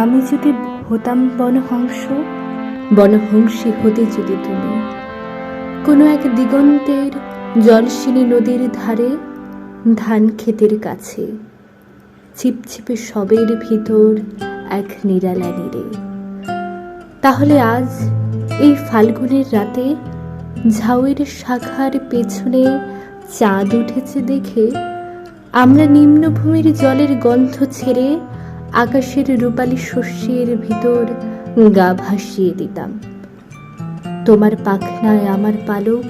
আমি যদি হতাম বনহংস, বনহংসী হতে যদি তুমি। কোনো এক দিগন্তের জলশিনী নদীর ধারে, ধান ক্ষেতের কাছে, ছিপছিপে সবের ভিতর এক নিরালা নিরে। তাহলে আজ এই ফাল্গুনের রাতে ঝাউয়ের শাখার পেছনে চাঁদ উঠেছে দেখে, আমরা নিম্নভূমির জলের গন্ধ ছেড়ে আকাশের রূপালী শস্যের ভিতর গা ভাসিয়ে দিতাম। তোমার পাখনায় আমার পালক,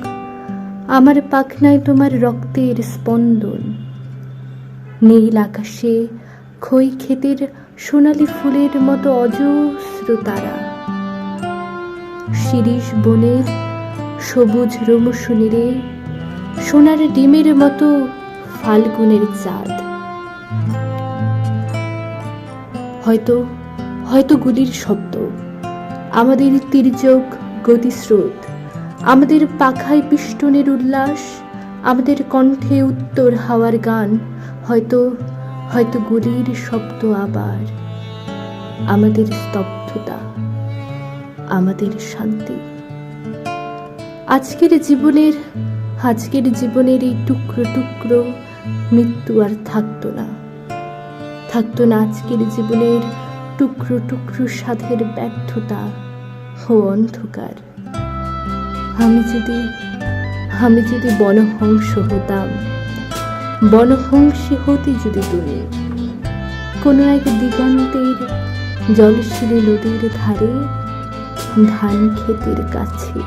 আমার পাখনায় তোমার রক্তের স্পন্দন। নীল আকাশে খই ক্ষেতের সোনালি ফুলের মতো অজস্র তারা। শিরিষ বনের সবুজ রমসুনিরে সোনার ডিমের মতো ফাল্গুনের চাঁদ। হয়তো হয়তো গুলির শব্দ। আমাদের তির্যক গতিস্রোত, আমাদের পাখায় পিষ্টনের উল্লাস, আমাদের কণ্ঠে উত্তর হাওয়ার গান, হয়তো হয়তো গুলির শব্দ আবার আমাদের স্তব্ধতা, আমাদের শান্তি। আজকের জীবনের আজকের জীবনের এই টুকরো টুকরো মৃত্যু আর থাকতো না। থাকতো না আজকের জীবনের টুকরো টুকরো সাধের ব্যর্থতা ও অন্ধকার। আমি যদি আমি যদি বনহংস হতাম বনহংসী হতে যদি তুমি কোনো এক দিগন্তের জলশীলী নদীর ধারে ধান ক্ষেতের কাছে